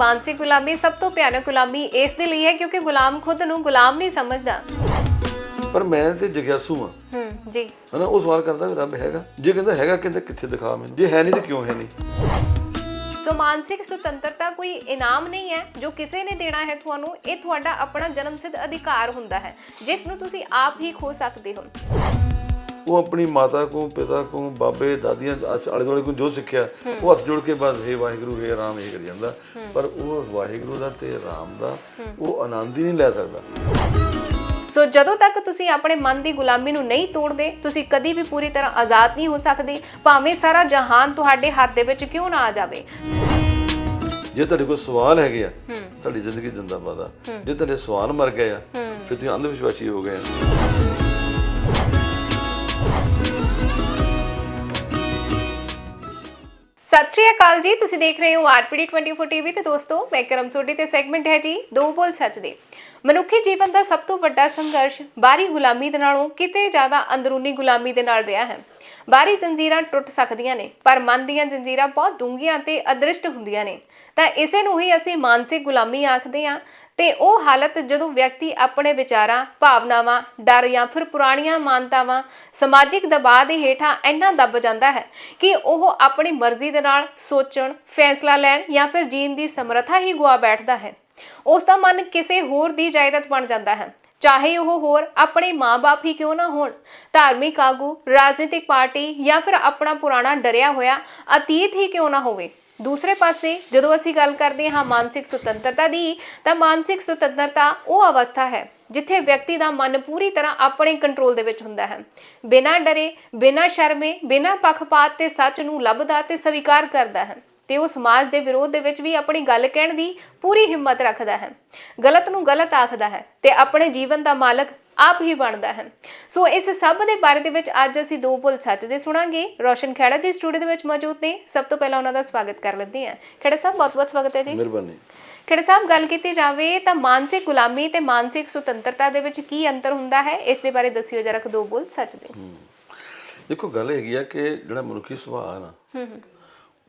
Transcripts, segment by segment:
ਮਾਨਸਿਕ ਗੁਲਾਮੀ ਸਭ ਤੋਂ ਭਿਆਨਕ ਗੁਲਾਮੀ ਇਸ ਦੇ ਲਈ ਹੈ ਕਿਉਂਕਿ ਗੁਲਾਮ ਖੁਦ ਨੂੰ ਗੁਲਾਮ ਨਹੀਂ ਸਮਝਦਾ। ਪਰ ਮੈਂ ਤੇ ਜਿਗਿਆਸੂ ਆ ਹੂੰ ਜੀ। ਹਨਾ ਉਹ ਸਵਾਲ ਕਰਦਾ ਵੀ ਰੱਬ ਹੈਗਾ। ਜੇ ਕਹਿੰਦਾ ਹੈਗਾ ਕਹਿੰਦਾ ਕਿੱਥੇ ਦਿਖਾ ਮੈਨੂੰ? ਜੇ ਹੈ ਨਹੀਂ ਤੇ ਕਿਉਂ ਹੈ ਨਹੀਂ? ਸੋ ਮਾਨਸਿਕ ਸੁਤੰਤਰਤਾ ਕੋਈ ਇਨਾਮ ਨਹੀਂ ਹੈ ਜੋ ਕਿਸੇ ਨੇ ਦੇਣਾ ਹੈ ਤੁਹਾਨੂੰ ਇਹ ਤੁਹਾਡਾ ਆਪਣਾ ਜਨਮਸਿੱਧ ਅਧਿਕਾਰ ਹੁੰਦਾ ਹੈ ਜਿਸ ਨੂੰ ਤੁਸੀਂ ਆਪ ਹੀ ਖੋ ਸਕਦੇ ਹੋ। ਉਹ ਆਪਣੀ ਮਾਤਾ ਕੋ ਪਿਤਾ ਕੋ ਬਾਬੇ ਦਾਦੀਆਂ ਆਲੇ ਦੁਆਲੇ ਕੋ ਜੋ ਸਿੱਖਿਆ ਉਹ ਹੱਥ ਜੋੜ ਕੇ ਬਸ ਹੇ ਵਾਹਿਗੁਰੂ ਹੇ ਰਾਮ ਇਹ ਕਰੀ ਜਾਂਦਾ। ਪਰ ਉਹ ਵਾਹਿਗੁਰੂ ਦਾ ਤੇ ਰਾਮ ਦਾ ਉਹ ਆਨੰਦ ਹੀ ਨਹੀਂ ਲੈ ਸਕਦਾ। ਸੋ ਜਦੋਂ ਤੱਕ ਤੁਸੀਂ ਆਪਣੇ ਮਨ ਦੀ ਗੁਲਾਮੀ ਨੂੰ ਨਹੀਂ ਤੋੜਦੇ ਤੁਸੀਂ ਕਦੀ ਵੀ ਪੂਰੀ ਤਰ੍ਹਾਂ ਆਜ਼ਾਦ ਨਹੀਂ ਹੋ ਸਕਦੇ ਭਾਵੇਂ ਸਾਰਾ ਜਹਾਨ ਤੁਹਾਡੇ ਹੱਥ ਦੇ ਵਿੱਚ ਕਿਉਂ ਨਾ ਆ ਜਾਵੇ। ਜੇ ਤੁਹਾਡੇ ਕੋਲ ਸਵਾਲ ਹੈਗੇ ਆ ਤੁਹਾਡੀ ਜ਼ਿੰਦਗੀ ਜਿੰਦਾਬਾਦ ਆ। ਜੇ ਤੁਹਾਡੇ ਸਵਾਲ ਮਰ ਗਏ ਆ ਫਿਰ ਤੁਸੀਂ ਅੰਧ ਵਿਸ਼ਵਾਸੀ ਹੋ ਗਏ ਆ। ਸਤਿ ਸ਼੍ਰੀ ਅਕਾਲ ਜੀ, ਤੁਸੀਂ ਦੇਖ ਰਹੇ ਹੋ ਆਰਪੀਡੀ 24 ਟੀਵੀ ਤੇ ਦੋਸਤੋ, ਮੈਂ ਕਰਮ ਸੋਢੀ ਤੇ ਸੈਗਮੈਂਟ ਹੈ ਜੀ, ਦੋ ਬੋਲ ਸੱਚ ਦੇ। ਮਨੁੱਖੀ ਜੀਵਨ ਦਾ ਸਭ ਤੋਂ ਵੱਡਾ ਸੰਘਰਸ਼ ਬਾਹਰੀ ਗੁਲਾਮੀ ਦੇ ਨਾਲੋਂ ਕਿਤੇ ਜ਼ਿਆਦਾ ਅੰਦਰੂਨੀ ਗੁਲਾਮੀ ਦੇ ਨਾਲ ਰਿਹਾ ਹੈ। ਬਾਹਰੀ ਜੰਜੀਰਾਂ ਟੁੱਟ ਸਕਦੀਆਂ ਨੇ, ਪਰ ਮਨ ਦੀਆਂ ਜੰਜੀਰਾਂ ਬਹੁਤ ਡੂੰਘੀਆਂ ਤੇ ਅਦ੍ਰਿਸ਼ਟ ਹੁੰਦੀਆਂ ਨੇ। ਤਾਂ ਇਸੇ ਨੂੰ ਹੀ ਅਸੀਂ ਮਾਨਸਿਕ ਗੁਲਾਮੀ ਆਖਦੇ ਹਾਂ ਤੇ ਉਹ ਹਾਲਤ ਜਦੋਂ ਵਿਅਕਤੀ ਆਪਣੇ ਵਿਚਾਰਾਂ, ਭਾਵਨਾਵਾਂ, ਡਰ ਜਾਂ ਫਿਰ ਪੁਰਾਣੀਆਂ ਮਾਨਤਾਵਾਂ, ਸਮਾਜਿਕ ਦਬਾਅ ਦੇ ਹੇਠਾਂ ਇੰਨਾ ਦੱਬ ਜਾਂਦਾ ਹੈ ਕਿ ਉਹ ਆਪਣੀ ਮਰਜ਼ੀ ਦੇ ਨਾਲ ਸੋਚਣ, ਫੈਸਲਾ ਲੈਣ ਜਾਂ ਫਿਰ ਜੀਣ ਦੀ ਸਮਰੱਥਾ ਹੀ ਗੁਆ ਬੈਠਦਾ ਹੈ। ਉਸ ਦਾ ਮਨ ਕਿਸੇ ਹੋਰ ਦੀ ਜਾਇਦਾਦ ਬਣ ਜਾਂਦਾ ਹੈ। ਚਾਹੇ ਉਹ ਹੋਰ ਆਪਣੇ ਮਾਪੇ ਹੀ ਕਿਉਂ ਨਾ ਹੋਣ। ਧਾਰਮਿਕ ਆਗੂ, ਰਾਜਨੀਤਿਕ ਪਾਰਟੀ ਜਾਂ ਫਿਰ ਆਪਣਾ ਪੁਰਾਣਾ ਡਰਿਆ ਹੋਇਆ ਅਤੀਤ ਹੀ ਕਿਉਂ ਨਾ ਹੋਵੇ। ਦੂਸਰੇ ਪਾਸੇ ਜਦੋਂ ਅਸੀਂ ਗੱਲ ਕਰਦੇ ਹਾਂ ਮਾਨਸਿਕ ਸੁਤੰਤਰਤਾ ਦੀ, ਤਾਂ ਮਾਨਸਿਕ ਸੁਤੰਤਰਤਾ ਉਹ ਅਵਸਥਾ ਹੈ ਜਿੱਥੇ ਵਿਅਕਤੀ ਦਾ ਮਨ ਪੂਰੀ ਤਰ੍ਹਾਂ ਆਪਣੇ ਕੰਟਰੋਲ ਦੇ ਵਿੱਚ ਹੁੰਦਾ ਹੈ। ਬਿਨਾਂ ਡਰੇ, ਬਿਨਾਂ ਸ਼ਰਮੇ, ਬਿਨਾਂ ਪੱਖਪਾਤ ਤੇ ਸੱਚ ਨੂੰ ਲੱਭਦਾ ਤੇ ਸਵੀਕਾਰ ਕਰਦਾ ਹੈ। ਤੇ ਉਹ ਸਮਾਜ ਦੇ ਵਿਰੋਧ ਦੇ ਵਿੱਚ ਵੀ ਆਪਣੀ ਗੱਲ ਕਹਿਣ ਦੀ ਪੂਰੀ ਹਿੰਮਤ ਰੱਖਦਾ ਹੈ। ਗਲਤ ਨੂੰ ਗਲਤ ਆਖਦਾ ਹੈ ਤੇ ਆਪਣੇ ਜੀਵਨ ਦਾ ਮਾਲਕ ਆਪ ਹੀ ਬਣਦਾ ਹੈ। ਸੋ ਇਸ ਸਭ ਦੇ ਬਾਰੇ ਦੇ ਵਿੱਚ ਅੱਜ ਅਸੀਂ ਦੋ ਪੁੱਲ ਸੱਚ ਦੇ ਸੁਣਾਂਗੇ। ਰੋਸ਼ਨ ਖੇੜਾ ਜੀ ਸਟੂਡੀਓ ਦੇ ਵਿੱਚ ਮੌਜੂਦ ਨੇ। ਸਭ ਤੋਂ ਪਹਿਲਾਂ ਉਹਨਾਂ ਦਾ ਸਵਾਗਤ ਕਰ ਲੈਂਦੇ ਹਾਂ। ਖੇੜਾ ਸਾਹਿਬ ਬਹੁਤ ਬਹੁਤ ਸਵਾਗਤ ਹੈ ਜੀ। ਮਿਹਰਬਾਨੀ। ਖੇੜਾ ਸਾਹਿਬ ਗੱਲ ਕੀਤੀ ਜਾਵੇ ਤਾਂ ਮਾਨਸਿਕ ਗੁਲਾਮੀ ਤੇ ਮਾਨਸਿਕ ਸੁਤੰਤਰਤਾ ਦੇ ਵਿੱਚ ਕੀ ਅੰਤਰ ਹੁੰਦਾ ਹੈ? ਇਸ ਦੇ ਬਾਰੇ ਦੱਸਿਓ ਜਰਾ ਦੋ ਬੋਲ ਸੱਚ ਦੇ। ਦੇਖੋ ਗੱਲ ਹੈਗੀ ਆ ਕਿ ਜਿਹੜਾ ਮਨੁੱਖੀ ਸੁਭਾਅ ਨਾ ਹੂੰ ਹੂੰ।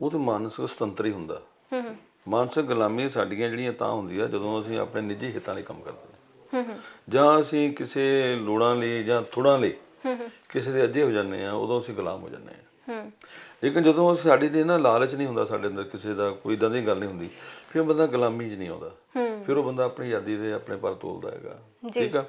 ਉਹ ਤਾਂ ਮਾਨਸਿਕ ਸੁਤੰਤਰ ਹੀ ਹੁੰਦਾ। ਹੂੰ ਹੂੰ ਮਾਨਸਿਕ ਗੁਲਾਮੀ ਸਾਡੀਆਂ ਜਿਹੜੀਆਂ ਤਾਂ ਹੁੰਦੀ ਹੁੰਦੀਆਂ ਜਦੋਂ ਅਸੀਂ ਆਪਣੇ ਨਿੱਜੀ ਹਿੱਤਾਂ ਲਈ ਕੰਮ ਕਰਦੇ ਹਾਂ। ਜਾਂ ਅਸੀਂ ਕਿਸੇ ਲੋੜਾਂ ਲਈ ਜਾਂ ਥੋੜਾਂ ਲਈ ਕਿਸੇ ਦੇ ਅੱਧੇ ਹੋ ਜਾਂਦੇ ਆ ਉਦੋਂ ਅਸੀਂ ਗੁਲਾਮ ਹੋ ਜਾਂਦੇ ਆ ਲੇਕਿਨ ਜਦੋਂ ਸਾਡੀ ਦੇ ਨਾ ਲਾਲਚ ਨਹੀਂ ਹੁੰਦਾ ਸਾਡੇ ਅੰਦਰ ਕਿਸੇ ਦਾ, ਕੋਈ ਇਦਾਂ ਦੀ ਗੱਲ ਨਹੀਂ ਹੁੰਦੀ, ਫਿਰ ਬੰਦਾ ਗੁਲਾਮੀ 'ਚ ਨਹੀਂ ਆਉਂਦਾ। ਫਿਰ ਉਹ ਬੰਦਾ ਆਪਣੀ ਆਜ਼ਾਦੀ ਦੇ ਆਪਣੇ ਪਰ ਤੋਲਦਾ ਹੈਗਾ। ਜੀ। ਠੀਕ ਆ?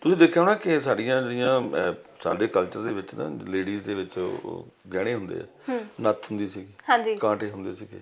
ਤੁਸੀਂ ਦੇਖਿਆ ਹੋਣਾ ਕਿ ਸਾਡੀਆਂ ਜਿਹੜੀਆਂ ਅਹ, ਸਾਡੇ ਕਲਚਰ ਦੇ ਵਿੱਚ ਨਾ ਲੇਡੀਜ਼ ਦੇ ਵਿੱਚ ਉਹ ਗਹਿਣੇ ਹੁੰਦੇ ਆ। ਨੱਥ ਹੁੰਦੀ ਸੀਗੀ। ਹਾਂਜੀ। ਕਾਂਟੇ ਹੁੰਦੇ ਸੀਗੇ।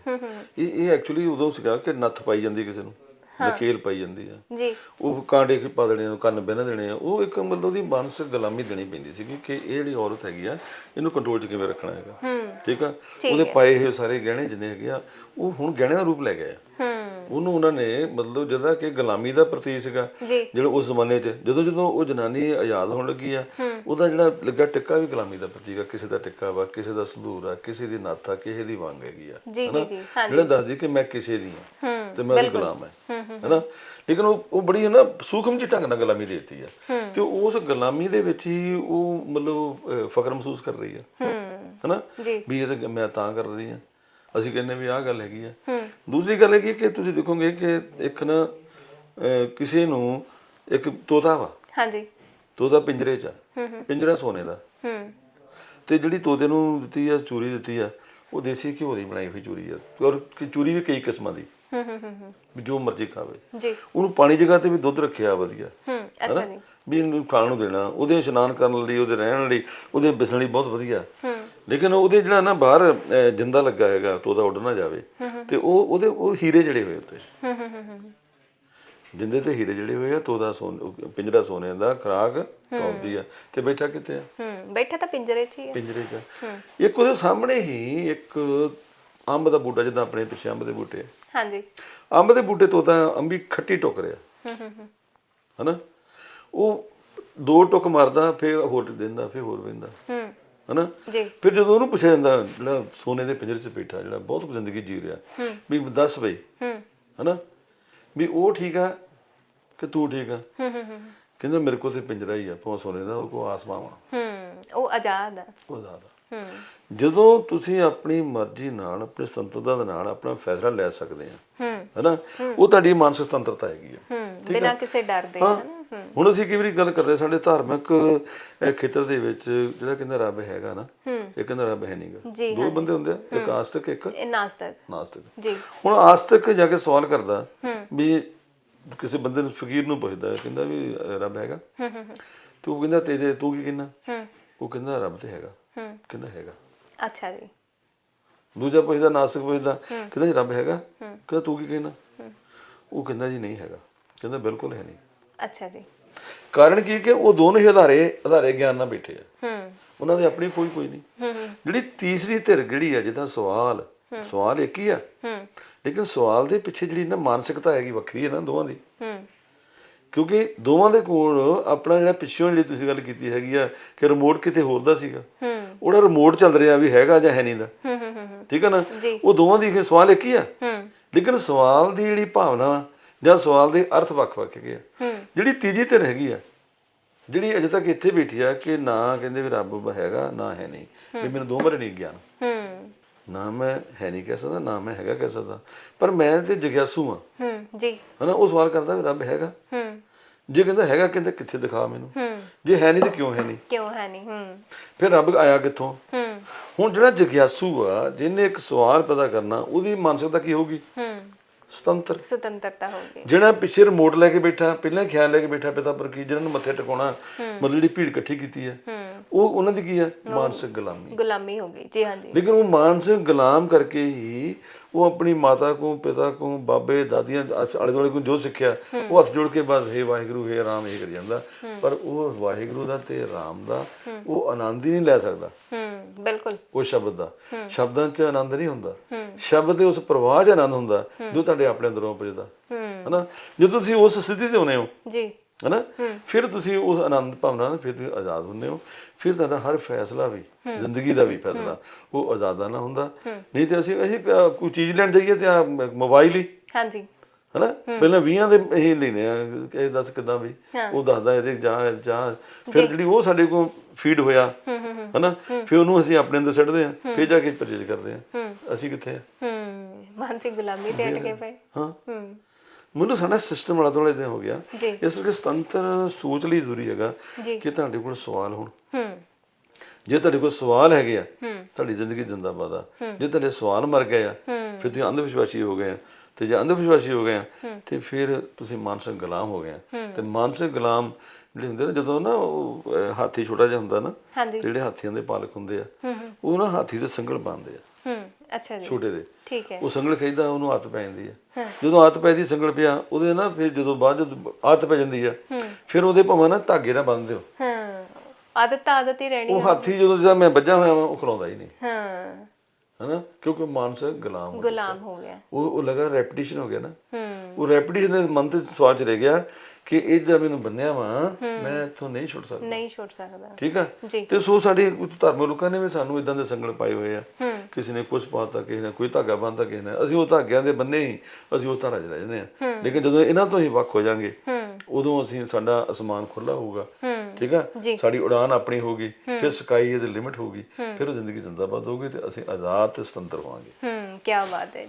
ਇਹ ਇਹ ਐਕਚੁਅਲੀ ਉਦੋਂ ਸੀਗਾ ਕਿ ਨੱਥ ਪਾਈ ਜਾਂਦੀ ਕਿਸੇ ਨੂੰ। ਨਕੇਲ ਪਾਈ ਜਾਂਦੀ ਆ। ਜੀ। ਉਹ ਕਾਂਟੇ ਕਿ ਪਾ ਦੇਣੇ ਆ, ਕੰਨ ਬੰਨ ਦੇਣੇ ਆ। ਉਹ ਇੱਕ ਮਤਲਬ ਉਹਦੀ ਮਾਨਸਿਕ ਗੁਲਾਮੀ ਦੇਣੀ ਪੈਂਦੀ ਸੀਗੀ ਕਿ ਇਹ ਜਿਹੜੀ ਔਰਤ ਹੈਗੀ ਆ ਇਹਨੂੰ ਕੰਟਰੋਲ 'ਚ ਕਿਵੇਂ ਰੱਖਣਾ ਹੈਗਾ। ਹੂੰ। ਠੀਕ ਆ? ਉਹਦੇ ਪਾਏ ਹੋਏ ਸਾਰੇ ਗਹਿਣੇ ਜਿੰਨੇ ਹੈਗੇ ਆ ਉਹ ਹੁਣ ਗਹਿਣੇ ਦਾ ਰੂਪ ਲੈ ਗਏ ਆ। ਹੂੰ। ਉਹਨੂੰ ਉਹਨਾਂ ਨੇ ਮਤਲਬ ਜਿਹਦਾ ਕਿ ਗੁਲਾਮੀ ਦਾ ਪ੍ਰਤੀਕ ਸੀਗਾ ਜਿਹੜਾ ਉਸ ਜ਼ਮਾਨੇ 'ਚ ਜਦੋਂ ਜਦੋਂ ਉਹ ਜਨਾਨੀ ਆਜ਼ਾਦ ਹੋਣ ਲੱਗੀ ਆ ਉਹਦਾ ਜਿਹੜਾ ਲੱਗਾ ਟਿੱਕਾ ਵੀ ਗੁਲਾਮੀ ਦਾ ਪ੍ਰਤੀਕ ਆ। ਕਿਸੇ ਦਾ ਟਿੱਕਾ ਵਾ ਕਿਸੇ ਦਾ ਸੰਧੂਰ ਆ ਕਿਸੇ ਦੀ ਨੱਥ ਕਿਸੇ ਦੀ ਵੰਗ ਹੈਗੀ ਆ। ਜਿਹੜਾ ਦੱਸਦੀ ਕਿ ਮੈਂ ਕਿਸੇ ਦੀ ਆ। ਹੂੰ। ਤੇ ਮੈਂ ਉਹਦੀ ਗੁਲਾਮ ਹੈ। ਹੈਨਾ? ਲੇਕਿਨ ਉਹ ਉਹ ਬੜੀ ਨਾ ਸੂਖਮ ਜਿਹੀ ਢੰਗ ਨਾਲ ਗੁਲਾਮੀ ਦੇਤੀ ਆ। ਤੇ ਉਸ ਗੁਲਾਮੀ ਦੇ ਵਿੱਚ ਹੀ ਉਹ ਮਤਲਬ ਫਖਰ ਮਹਿਸੂਸ ਕਰ ਰਹੀ ਹੂੰ। ਹੈਨਾ? ਵੀ ਇਹ ਤਾਂ ਮੈਂ ਤਾਂ ਕਰ ਰਹੀ ਆ। ਅਸੀਂ ਕਹਿੰਨੇ ਵੀ ਆਹ ਗੱਲ ਹੈਗੀ ਆ। ਹੂੰ। ਦੂਸਰੀ ਗੱਲ ਹੈਗੀ ਕਿ ਤੁਸੀਂ ਦੇਖੋਗੇ ਕਿ ਇੱਕ ਨਾ ਕਿਸੇ ਨੂੰ ਇੱਕ ਤੋਤਾ ਵਾ। ਹਾਂਜੀ। ਤੋਤਾ ਪਿੰਜਰੇ 'ਚ ਪਿੰਜਰਾ ਸੋਨੇ ਦਾ। ਹੂੰ। ਤੇ ਜਿਹੜੀ ਤੋਤੇ ਨੂੰ ਦਿੱਤੀ ਆ ਚੂਰੀ ਦਿੱਤੀ ਆ ਉਹ ਦੇਸੀ ਘਿਓ ਦੀ ਬਣਾਈ ਹੋਈ ਚੂਰੀ ਆ। ਔਰ ਕਿ ਚੂਰੀ ਵੀ ਕਈ ਕਿਸਮਾਂ ਦੀ। ਹੂੰ ਹੂੰ ਹੂੰ ਹੂੰ ਵੀ ਜੋ ਮਰਜ਼ੀ ਖਾਵੇ। ਜੀ। ਉਹਨੂੰ ਪਾਣੀ ਜਗ੍ਹਾ ਤੇ ਵੀ ਦੁੱਧ ਰੱਖਿਆ ਵਧੀਆ। ਹੂੰ ਅੱਛਾ ਜੀ। ਵੀ ਇਹਨੂੰ ਖਾਣ ਨੂੰ ਦੇਣਾ ਉਹਦੇ ਇਸ਼ਨਾਨ ਕਰਨ ਲਈ ਉਹਦੇ ਰਹਿਣ ਲਈ ਉਹਦੇ ਬਿਸਣ ਲਈ ਬਹੁਤ ਵਧੀਆ। ਹੂੰ। ਲੇਕਿਨ ਉਹਦੇ ਜਿਹੜਾ ਨਾ ਬਾਹਰ ਜਿੰਦਾ ਲੱਗਾ ਹੈਗਾ ਤੋਤਾ ਉੱਡ ਨਾ ਜਾਵੇ ਤੇ ਉਹ ਉਹਦੇ ਉਹ ਹੀਰੇ ਜੜੇ ਹੋਏ ਉੱਤੇ। ਹੂੰ ਹੂੰ ਹੂੰ ਜਿੰਦੇ ਤੇ ਹੀਰੇ ਜੜੇ ਹੋਏ ਆ ਤੋਤਾ ਸੋਨ ਪਿੰਜਰਾ ਸੋਨੇ ਦਾ ਖਰਾਕ ਟੌਪਦੀ ਆ। ਤੇ ਬੈਠਾ ਕਿੱਥੇ ਆ? ਹੂੰ ਬੈਠਾ ਤਾਂ ਪਿੰਜਰੇ 'ਚ ਹੀ ਹੈ ਪਿੰਜਰੇ 'ਚ ਇੱਕ ਉਹਦੇ ਸਾਹਮਣੇ ਹੀ ਇੱਕ ਅੰਬ ਦਾ ਬੂਟਾ ਜਿੱਦਾਂ ਆਪਣੇ ਪਿੱਛੇ ਅੰਬ ਦੇ ਬੂਟੇ ਆ। ਹਾਂਜੀ। ਅੰਬ ਦੇ ਬੂਟੇ ਤੋਂ ਤਾਂ ਅੰਬੀ ਖੱਟੀ ਟੁੱਕ ਰਿਹਾ। ਹੂੰ ਹੂੰ ਹੂੰ। ਹਨਾ? ਉਹ ਦੋ ਟੁਕ ਮਾਰਦਾ ਫਿਰ ਹੋਰ ਦਿੰਦਾ ਫਿਰ ਹੋਰ ਵੰਦਾ। ਹੂੰ। ਹਨਾ? ਜੀ। ਫਿਰ ਜਦੋਂ ਉਹਨੂੰ ਪੁੱਛਿਆ ਜਾਂਦਾ ਜਿਹੜਾ ਸੋਨੇ ਦੇ ਪਿੰਜਰੇ 'ਚ ਬੈਠਾ ਜਿਹੜਾ ਬਹੁਤ ਜ਼ਿੰਦਗੀ ਜੀ ਰਿਹਾ ਵੀ ਦੱਸ ਬਈ। ਹੂੰ। ਹਨਾ? ਵੀ ਉਹ ਠੀਕ ਆ ਕਿ ਤੂੰ ਠੀਕ ਆ? ਹੂੰ ਹੂੰ ਹੂੰ। ਕਹਿੰਦਾ ਮੇਰੇ ਕੋਲ ਤੇ ਪਿੰਜਰਾ ਹੀ ਆ ਭਾਵੇਂ ਸੋਨੇ ਦਾ ਉਹ ਕੋ ਆਸਮਾਨ ਆ। ਹੂੰ ਉਹ ਆਜ਼ਾਦ ਹੈ ਉਹ ਜ਼ਿਆਦਾ ਹੂੰ ਜਦੋਂ ਤੁਸੀਂ ਆਪਣੀ ਮਰਜ਼ੀ ਨਾਲ ਆਪਣੀ ਸੁਤੰਤਰਤਾ ਦੇ ਨਾਲ ਆਪਣਾ ਫੈਸਲਾ ਲੈ ਸਕਦੇ ਆ ਹੈਨਾ? ਉਹ ਤੁਹਾਡੀ ਮਾਨਸਿਕ ਸੁਤੰਤਰਤਾ ਹੈਗੀ ਆ। ਹੂੰ। ਬਿਨਾਂ ਕਿਸੇ ਡਰ ਦੇ ਹਨਾ? ਹੁਣ ਅਸੀਂ ਕਈ ਵਾਰੀ ਗੱਲ ਕਰਦੇ ਸਾਡੇ ਧਾਰਮਿਕ ਖੇਤਰ ਦੇ ਵਿੱਚ ਜਿਹੜਾ ਕਹਿੰਦਾ ਰੱਬ ਹੈਗਾ ਨਾ ਇਹ ਕਹਿੰਦਾ ਰੱਬ ਹੈ ਨਹੀਂਗਾ ਦੋ ਬੰਦੇ ਹੁੰਦੇ ਆ ਇੱਕ ਆਸਤਿਕ ਇੱਕ ਨਾਸਤਕ। ਨਾਸਤਿਕ। ਜੀ। ਹੁਣ ਆਸਤਿਕ ਜਾ ਕੇ ਸਵਾਲ ਕਰਦਾ ਵੀ ਕਿਸੇ ਬੰਦੇ ਨੂੰ ਫਕੀਰ ਨੂੰ ਪੁੱਛਦਾ ਕਹਿੰਦਾ ਵੀ ਰੱਬ ਹੈਗਾ? ਤੇ ਉਹ ਕਹਿੰਦਾ ਤੇਰੇ ਤੂੰ ਕੀ ਕਹਿੰਦਾ? ਉਹ ਕਹਿੰਦਾ ਰੱਬ ਤੇ ਹੈਗਾ। ਹੂੰ। ਕਹਿੰਦਾ ਹੈਗਾ। ਅੱਛਾ ਜੀ। ਦੂਜਾ ਪੁੱਛਦਾ ਨਾਸਤਿਕ ਪੁੱਛਦਾ ਕਹਿੰਦਾ ਜੀ ਰੱਬ ਹੈਗਾ? ਕਹਿੰਦਾ ਤੂੰ ਕੀ ਕਹਿੰਦਾ? ਉਹ ਕਹਿੰਦਾ ਜੀ ਨਹੀਂ ਹੈਗਾ। ਕਹਿੰਦਾ ਬਿਲਕੁਲ ਹੈ ਨਹੀਂ। ਅੱਛਾ ਜੀ। ਕਾਰਨ ਕੀ ਹੈ ਕਿ ਉਹ ਦੋਨੋਂ ਹੀ ਆਧਾਰੇ ਆਧਾਰੇ ਗਿਆਨ ਨਾਲ ਬੈਠੇ ਆ। ਹੂੰ। ਉਹਨਾਂ ਦੀ ਆਪਣੀ ਕੋਈ ਕੋਈ ਨਹੀਂ। ਜਿਹੜੀ ਤੀਸਰੀ ਧਿਰ ਜਿਹੜੀ ਆ ਜਿਹਦਾ ਸਵਾਲ ਸਵਾਲ ਇੱਕ ਹੀ ਆ। ਹੂੰ। ਲੇਕਿਨ ਸਵਾਲ ਦੇ ਪਿੱਛੇ ਜਿਹੜੀ ਨਾ ਮਾਨਸਿਕਤਾ ਹੈਗੀ ਵੱਖਰੀ ਹੈ ਨਾ ਦੋਵਾਂ ਦੀ। ਹੂੰ। ਕਿਉਂਕਿ ਦੋਵਾਂ ਦੇ ਕੋਲ ਆਪਣਾ ਜਿਹੜਾ ਪਿੱਛੋਂ ਜਿਹੜੀ ਤੁਸੀਂ ਗੱਲ ਕੀਤੀ ਹੈਗੀ ਆ ਕਿ ਰਿਮੋਟ ਕਿਤੇ ਹੋਰ ਦਾ ਸੀਗਾ। ਹੂੰ। ਉਹਦਾ ਰਿਮੋਟ ਚੱਲ ਰਿਹਾ ਵੀ ਹੈਗਾ ਜਾਂ ਹੈ ਨਹੀਂ ਦਾ। ਹੂੰ ਹੂੰ ਹੂੰ ਠੀਕ ਹੈ ਨਾ। ਉਹ ਦੋਵਾਂ ਦੀ ਸਵਾਲ ਇੱਕ ਹੀ ਆ। ਹੂੰ। ਲੇਕਿਨ ਸਵਾਲ ਦੀ ਜਿਹੜੀ ਭਾਵਨਾ ਜਾਂ ਸਵਾਲ ਦੇ ਅਰਥ ਵੱਖ-ਵੱਖ ਹੈਗੇ ਆ। ਜਿਹੜੀ ਤੀਜੀ ਧਿਰ ਹੈਗੀ ਆ ਜਿਹੜੀ ਅਜੇ ਤੱਕ ਇੱਥੇ ਬੈਠੀ ਆ ਕਿ ਨਾ ਕਹਿੰਦੇ ਵੀ ਰੱਬ ਹੈਗਾ ਨਾ ਹੈ ਨਹੀਂ। ਵੀ ਮੈਨੂੰ ਦੋ ਬਾਰੇ ਨਹੀਂ ਗਿਆਨ। ਹੂੰ। ਨਾ ਮੈਂ ਹੈ ਨਹੀਂ ਕਹਿ ਸਕਦਾ ਨਾ ਮੈਂ ਹੈਗਾ ਕਹਿ ਸਕਦਾ। ਪਰ ਮੈਂ ਤੇ ਜਿਗਿਆਸੂ ਆ। ਹੂੰ ਜੀ। ਹਨਾ ਉਹ ਸਵਾਲ ਕਰਦਾ ਵੀ ਰੱਬ ਹੈਗਾ। ਹੂੰ। ਜੇ ਕਹਿੰਦਾ ਹੈਗਾ ਕਹਿੰਦਾ ਕਿੱਥੇ ਦਿਖਾ ਮੈਨੂੰ? ਹੂੰ। ਜੇ ਹੈ ਨਹੀਂ ਤੇ ਕਿਉਂ ਹੈ ਨਹੀਂ? ਕਿਉਂ ਹੈ ਨਹੀਂ? ਹੂੰ। ਫਿਰ ਰੱਬ ਆਇਆ ਕਿੱਥੋਂ? ਹੂੰ। ਹੁਣ ਜਿਹੜਾ ਜਿਗਿਆਸੂ ਆ ਜਿਹਨੇ ਇੱਕ ਸਵਾਲ ਪੈਦਾ ਕਰਨਾ ਉਹਦੀ ਮਾਨਸਿਕਤਾ ਕੀ ਹੋਊਗੀ? ਹੂੰ। ਸੁਤੰਤਰ। ਸੁਤੰਤਰਤਾ ਹੋ ਗਈ ਜਿਹੜਾ ਪਿੱਛੇ ਰਿਮੋਟ ਲੈ ਕੇ ਬੈਠਾ ਪਹਿਲਾਂ ਖਿਆਲ ਲੈ ਕੇ ਬੈਠਾ ਪਿਤਾ ਪਰ ਕੀ ਜਿਹਨਾਂ ਨੂੰ ਮੱਥੇ ਟਿਕਾਉਣਾ ਮਤਲਬ ਜਿਹੜੀ ਭੀੜ ਇਕੱਠੀ ਕੀਤੀ ਹੈ। ਹੂੰ। ਉਹ ਉਹਨਾਂ ਦੀ ਕੀ ਹੈ? ਮਾਨਸਿਕ ਗੁਲਾਮੀ। ਗੁਲਾਮੀ ਹੋ ਗਈ। ਜੀ ਹਾਂਜੀ। ਲੇਕਿਨ ਉਹ ਮਾਨਸਿਕ ਗੁਲਾਮ ਕਰਕੇ ਹੀ ਉਹ ਆਪਣੀ ਮਾਤਾ ਕੋ ਪਿਤਾ ਕੋ ਬਾਬੇ ਦਾਦੀਆਂ ਆਲੇ ਦੁਆਲੇ ਕੋ ਜੋ ਸਿੱਖਿਆ ਉਹ ਹੱਥ ਜੋੜ ਕੇ ਬਸ ਹੇ ਵਾਹਿਗੁਰੂ ਹੇ ਰਾਮ ਇਹ ਕਰੀ ਜਾਂਦਾ। ਪਰ ਉਹ ਵਾਹਿਗੁਰੂ ਦਾ ਤੇ ਰਾਮ ਦਾ ਉਹ ਆਨੰਦ ਹੀ ਨਹੀਂ ਲੈ ਸਕਦਾ। ਹੂੰ ਬਿਲਕੁਲ। ਉਹ ਸ਼ਬਦ ਦਾ। ਸ਼ਬਦਾਂ 'ਚ ਆਨੰਦ ਨਹੀਂ ਹੁੰਦਾ। ਸ਼ਬਦ ਦੇ ਉਸ ਪ੍ਰਵਾਹ 'ਚ ਆਨੰਦ ਹੁੰਦਾ ਜੋ ਤੁਹਾਡੇ ਆਪਣੇ ਅੰਦਰੋਂ ਉਪਜਦਾ। ਹੂੰ। ਹਨਾ? ਜਦੋਂ ਤੁਸੀਂ ਉਸ ਸਥਿਤੀ ਤੇ ਹੁੰਦੇ ਹੋ ਜੀ। ਹਨਾ? ਫਿਰ ਤੁਸੀਂ ਉਸ ਆਨੰਦ ਭਾਵਨਾ ਨਾਲ ਫਿਰ ਤੁਸੀਂ ਆਜ਼ਾਦ ਹੁੰਦੇ ਹੋ। ਫਿਰ ਤੁਹਾਡਾ ਹਰ ਫੈਸਲਾ ਵੀ ਜ਼ਿੰਦਗੀ ਦਾ ਵੀ ਫੈਸਲਾ ਉਹ ਆਜ਼ਾਦਾਨਾ ਹੁੰਦਾ। ਨਹੀਂ ਤੇ ਅਸੀਂ ਅਸੀਂ ਕੋਈ ਚੀਜ਼ ਲੈਣ ਜਾਈਏ ਤੇ ਆ ਮੋਬਾਈਲ ਹੀ। ਹਾਂਜੀ। ਹਨਾ? ਪਹਿਲਾਂ 20 ਦੇ ਇਹ ਲੈਨੇ ਆ ਕਿ ਇਹ ਦੱਸ ਕਿਦਾਂ ਵੀ। ਉਹ ਦੱਸਦਾ ਇਹਦੇ ਜਾਂ ਜਾਂ ਫਿਰ ਜਿਹੜੀ ਉਹ ਸਾਡੇ ਕੋਲ ਫੀਡ ਹੋਇਆ ਹਨਾ? ਫਿਰ ਉਹਨੂੰ ਅਸੀਂ ਆਪਣੇ ਅੰਦਰ ਸੁੱਟਦੇ ਆ ਫਿਰ ਜਾ ਕੇ ਪਰਚੇਜ ਕਰਦੇ ਆ। ਅਸੀਂ ਕਿੱਥੇ ਆ? ਹੂੰ। ਮਾਨਸਿਕ ਗੁਲਾਮੀ ਤੇ ਅਟਕੇ ਪਏ ਹਾਂ। ਹੂੰ। ਮੈਨੂੰ ਸਾਡਾ ਸਿਸਟਮ ਵਾਲਾ ਥੋੜਾ ਇਦਾਂ ਹੋ ਗਿਆ। ਇਸ ਕਰਕੇ ਸੁਤੰਤਰ ਸੋਚ ਲਈ ਜ਼ਰੂਰੀ ਹੈਗਾ ਕਿ ਤੁਹਾਡੇ ਕੋਲ ਸਵਾਲ ਹੋਣ। ਹੂੰ। ਜੇ ਤੁਹਾਡੇ ਕੋਲ ਸਵਾਲ ਹੈਗੇ ਆ ਤੁਹਾਡੀ ਜ਼ਿੰਦਗੀ ਜਿੰਦਾਬਾਦ ਆ। ਜੇ ਤੁਹਾਡੇ ਸਵਾਲ ਮਰ ਗਏ ਆ ਫਿਰ ਤੁਸੀਂ ਅੰਧ ਵਿਸ਼ਵਾਸੀ ਹੋ ਗਏ ਆ। ਤੇ ਜੇ ਅੰਧ ਵਿਸ਼ਵਾਸੀ ਹੋ ਗਏ ਆ ਤੇ ਫਿਰ ਤੁਸੀਂ ਮਾਨਸਿਕ ਗੁਲਾਮ ਹੋ ਗਏ ਆ। ਤੇ ਮਾਨਸਿਕ ਗੁਲਾਮ ਜਿਹੜੇ ਹੁੰਦੇ ਨੇ ਜਦੋਂ ਨਾ ਉਹ ਅਹ, ਹਾਥੀ ਛੋਟਾ ਜਿਹਾ ਹੁੰਦਾ ਨਾ ਹਾਂਜੀ। ਜਿਹੜੇ ਹਾਥੀਆਂ ਦੇ ਪਾਲਕ ਹੁੰਦੇ ਆ ਉਹ ਨਾ ਹਾਥੀ ਦੇ ਸੰਗਲ ਪਾਉਂਦੇ ਆ। ਹੂੰ ਅੱਛਾ ਜੀ। ਛੋਟੇ ਦੇ। ਠੀਕ ਹੈ। ਉਹ ਸੰਗਲ ਖਿੱਚਦਾ ਉਹਨੂੰ ਹੱਥ ਪੈ ਜਾਂਦੀ ਆ। ਹਾਂ। ਜਦੋਂ ਹੱਥ ਪੈਦੀ ਸੰਗਲ ਪਿਆ ਉਹਦੇ ਨਾ ਫਿਰ ਜਦੋਂ ਬਾਅਦ ਜਦੋਂ ਹੱਥ ਪੈ ਜਾਂਦੀ ਆ ਫਿਰ ਉਹਦੇ ਭਾਵੇਂ ਨਾ ਧਾਗੇ ਨਾਲ ਬੰਨ੍ਹ ਦਿਓ। ਹਾਂ ਆਦਤ ਤਾਂ ਆਦਤ ਹੀ ਰਹਿਣੀ ਉਹ ਹਾਥੀ ਜਦੋਂ ਜਿਹੜਾ ਮੈਂ ਵੱਜਾ ਹੋਇਆ ਵਾਂ, ਉਹ ਖਲਾਉਂਦਾ ਹੀ ਨਹੀਂ। ਹਾਂ। ਹਨਾ? ਕਿਉਂਕਿ ਮਾਨਸਿਕ ਗੁਲਾਮ ਹੋ ਗੁਲਾਮ ਹੋ ਗਿਆ। ਉਹ ਉਹ ਲਗਾ ਰੈਪੀਟੀਸ਼ਨ ਹੋ ਗਿਆ ਨਾ। ਹੂੰ। ਉਹ ਰੈਪੀਟੀਸ਼ਨ ਦੇ ਮਨ ਤੇ ਸਵਾਲ ਚਲੇ ਗਿਆ ਕਿ ਇਹ ਜਿਹੜਾ ਮੈਨੂੰ ਬੰਨਿਆ ਵਾ ਮੈਂ ਇੱਥੋਂ ਨਹੀਂ ਛੁੱਟ ਸਕਦਾ। ਨਹੀਂ ਛੁੱਟ ਸਕਦਾ। ਠੀਕ ਆ? ਤੇ ਸੋ ਸਾਡੇ ਕੁਝ ਧਾਰਮਿਕ ਲੋਕਾਂ ਨੇ ਵੀ ਸਾਨੂੰ ਇਦਾਂ ਦੇ ਸੰਗਲ ਪਾਏ ਹੋਏ ਆ। ਕਿਸੇ ਨੇ ਕੁਝ ਪਾਤਾ ਕਿਸੇ ਨੇ ਕੋਈ ਧਾਗਾ ਬੰਨਤਾ ਕਿਸੇ ਨੇ। ਅਸੀਂ ਉਹ ਧਾਗਿਆਂ ਦੇ ਬੰਨੇ ਹੀ ਅਸੀਂ ਉਹ ਧਾਰਾ 'ਚ ਰਹਿ ਜਾਂਦੇ ਆ। ਲੇਕਿਨ ਜਦੋਂ ਇਹਨਾਂ ਤੋਂ ਹੀ ਵੱਖ ਹੋ ਜਾਾਂਗੇ ਉਦੋਂ ਅਸੀਂ ਸਾਡਾ ਅਸਮਾਨ ਖੁੱਲਾ ਹੋਊਗਾ। ਠੀਕ ਆ। ਸਾਡੀ ਉਡਾਨ ਆਪਣੀ ਹੋਊਗੀ ਫਿਰ ਸਕਾਈ ਇਜ਼ ਲਿਮਿਟ ਹੋਊਗੀ ਫਿਰ ਉਹ ਜ਼ਿੰਦਗੀ ਜ਼ਿੰਦਾਬਾਦ ਹੋਊਗੀ ਤੇ ਅਸੀਂ ਆਜ਼ਾਦ ਤੇ ਸੁਤੰਤਰ ਹੋਵਾਂਗੇ। ਹੂੰ ਕੀ ਬਾਤ ਹੈ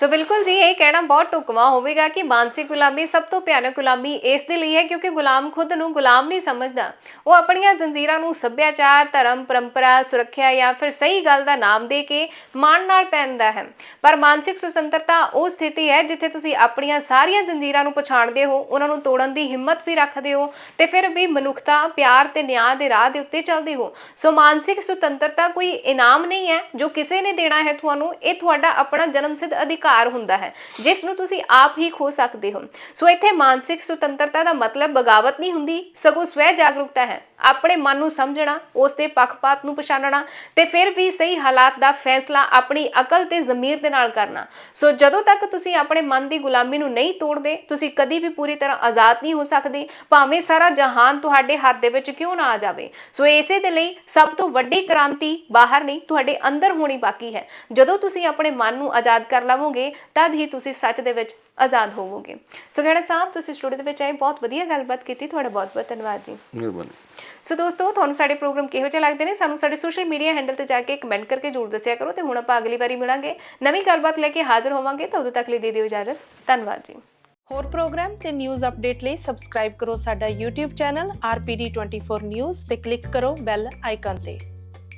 ਸੋ ਬਿਲਕੁਲ ਜੀ ਇਹ ਕਹਿਣਾ ਬਹੁਤ ਟੁਕਵਾ ਹੋਵੇਗਾ ਕਿ ਮਾਨਸਿਕ ਗੁਲਾਮੀ ਸਭ ਤੋਂ ਭਿਆਨਕ ਗੁਲਾਮੀ ਇਸ ਦੇ ਲਈ ਹੈ ਕਿਉਂਕਿ ਗੁਲਾਮ ਖੁਦ ਨੂੰ ਗੁਲਾਮ ਨਹੀਂ ਸਮਝਦਾ। ਉਹ ਆਪਣੀਆਂ ਜ਼ੰਜੀਰਾਂ ਨੂੰ ਸੱਭਿਆਚਾਰ, ਧਰਮ, ਪਰੰਪਰਾ, ਸੁਰੱਖਿਆ ਜਾਂ ਫਿਰ ਸਹੀ ਗੱਲ ਦਾ ਨਾਮ ਦੇ ਕੇ ਮਾਣ ਨਾਲ ਪਹਿਨਦਾ ਹੈ। ਪਰ ਮਾਨਸਿਕ ਸੁਤੰਤਰਤਾ ਉਹ ਸਥਿਤੀ ਹੈ ਜਿੱਥੇ ਤੁਸੀਂ ਆਪਣੀਆਂ ਸਾਰੀਆਂ ਜ਼ੰਜੀਰਾਂ ਨੂੰ ਪਛਾਣਦੇ ਹੋ, ਉਹਨਾਂ ਨੂੰ ਤੋੜਨ ਦੀ ਹਿੰਮਤ ਵੀ ਰੱਖਦੇ ਹੋ ਤੇ ਫਿਰ ਵੀ ਮਨੁੱਖਤਾ, ਪਿਆਰ ਤੇ ਨਿਆਂ ਦੇ ਰਾਹ ਦੇ ਉੱਤੇ ਚੱਲਦੇ ਹੋ। ਸੋ ਮਾਨਸਿਕ ਸੁਤੰਤਰਤਾ ਕੋਈ ਇਨਾਮ ਨਹੀਂ ਹੈ ਜੋ ਕਿਸੇ ਨੇ ਦੇਣਾ ਹੈ ਤੁਹਾਨੂੰ, ਇਹ ਤੁਹਾਡਾ ਆਪਣਾ ਜਨਮਸਿੱਧ ਅਧਿਕਾਰ ਹੁੰਦਾ ਹੈ, ਜਿਸ ਨੂੰ ਤੁਸੀਂ ਆਪ ਹੀ ਖੋ ਸਕਦੇ ਹੋ। ਸੋ ਇੱਥੇ ਮਾਨਸਿਕ ਸੁਤੰਤਰਤਾ ਦਾ ਮਤਲਬ ਬਗਾਵਤ ਨਹੀਂ ਹੁੰਦੀ ਸਗੋਂ ਸਵੈ ਜਾਗਰੂਕਤਾ ਹੈ। ਆਪਣੇ ਮਨ ਨੂੰ ਸਮਝਣਾ, ਉਸ ਦੇ ਪੱਖਪਾਤ ਨੂੰ ਪਛਾਣਨਾ ਤੇ ਫਿਰ ਵੀ ਸਹੀ ਹਾਲਾਤ ਦਾ ਫੈਸਲਾ ਆਪਣੀ ਅਕਲ ਤੇ ਜ਼ਮੀਰ ਦੇ ਨਾਲ ਕਰਨਾ। ਸੋ ਜਦੋਂ ਤੱਕ ਤੁਸੀਂ ਆਪਣੇ ਮਨ ਦੀ ਗੁਲਾਮੀ ਨੂੰ ਨਹੀਂ ਤੋੜਦੇ, ਤੁਸੀਂ ਕਦੀ ਵੀ ਪੂਰੀ ਤਰ੍ਹਾਂ ਆਜ਼ਾਦ ਨਹੀਂ ਹੋ ਸਕਦੇ, ਭਾਵੇਂ ਸਾਰਾ ਜਹਾਨ ਤੁਹਾਡੇ ਹੱਥ ਦੇ ਵਿੱਚ ਕਿਉਂ ਨਾ ਆ ਜਾਵੇ। ਸੋ ਇਸੇ ਦੇ ਲਈ ਸਭ ਤੋਂ ਵੱਡੀ ਕ੍ਰਾਂਤੀ ਬਾਹਰ ਨਹੀਂ, ਤੁਹਾਡੇ ਅੰਦਰ ਹੋਣੀ ਬਾਕੀ ਹੈ। ਜਦੋਂ ਤੁਸੀਂ ਆਪਣੇ ਮਨ ਨੂੰ ਆਜ਼ਾਦ ਕਰ ਲਵੋਗੇ, ਤਦ ਹੀ ਤੁਸੀਂ ਸੱਚ ਦੇ ਵਿੱਚ ਆਜ਼ਾਦ ਹੋਵੋਗੇ। ਸੋ ਗਹਿਣਾ ਸਾਹਿਬ, ਤੁਸੀਂ ਸਟੂਡੀਓ ਦੇ ਵਿੱਚ ਆਏ, ਬਹੁਤ ਵਧੀਆ ਗੱਲਬਾਤ ਕੀਤੀ, ਤੁਹਾਡਾ ਬਹੁਤ ਬਹੁਤ ਧੰਨਵਾਦ ਜੀ। ਮਿਹਰਬਾਨੀ। ਸੋ ਦੋਸਤੋ, ਤੁਹਾਨੂੰ ਸਾਡੇ ਪ੍ਰੋਗਰਾਮ ਕਿਹੋ ਜਿਹੇ ਲੱਗਦੇ ਨੇ? ਸਾਨੂੰ ਸਾਡੇ ਸੋਸ਼ਲ ਮੀਡੀਆ ਹੈਂਡਲ ਤੇ ਜਾ ਕੇ ਕਮੈਂਟ ਕਰਕੇ ਜ਼ਰੂਰ ਦੱਸਿਆ ਕਰੋ ਤੇ ਹੁਣ ਆਪਾਂ ਅਗਲੀ ਵਾਰੀ ਮਿਲਾਂਗੇ। ਨਵੀਂ ਗੱਲਬਾਤ ਲੈ ਕੇ ਹਾਜ਼ਰ ਹੋਵਾਂਗੇ ਤਾਂ ਉਦੋਂ ਤੱਕ ਲਈ ਦੇ ਦਿਓ ਇਜਾਜ਼ਤ। ਧੰਨਵਾਦ ਜੀ। ਹੋਰ ਪ੍ਰੋਗਰਾਮ ਤੇ ਨਿਊਜ਼ ਅਪਡੇਟ ਲਈ ਸਬਸਕ੍ਰਾਈਬ ਕਰੋ ਸਾਡਾ YouTube ਚੈਨਲ RPD24 News ਤੇ ਕਲਿੱਕ ਕਰੋ ਬੈਲ ਆਈਕਨ ਤੇ।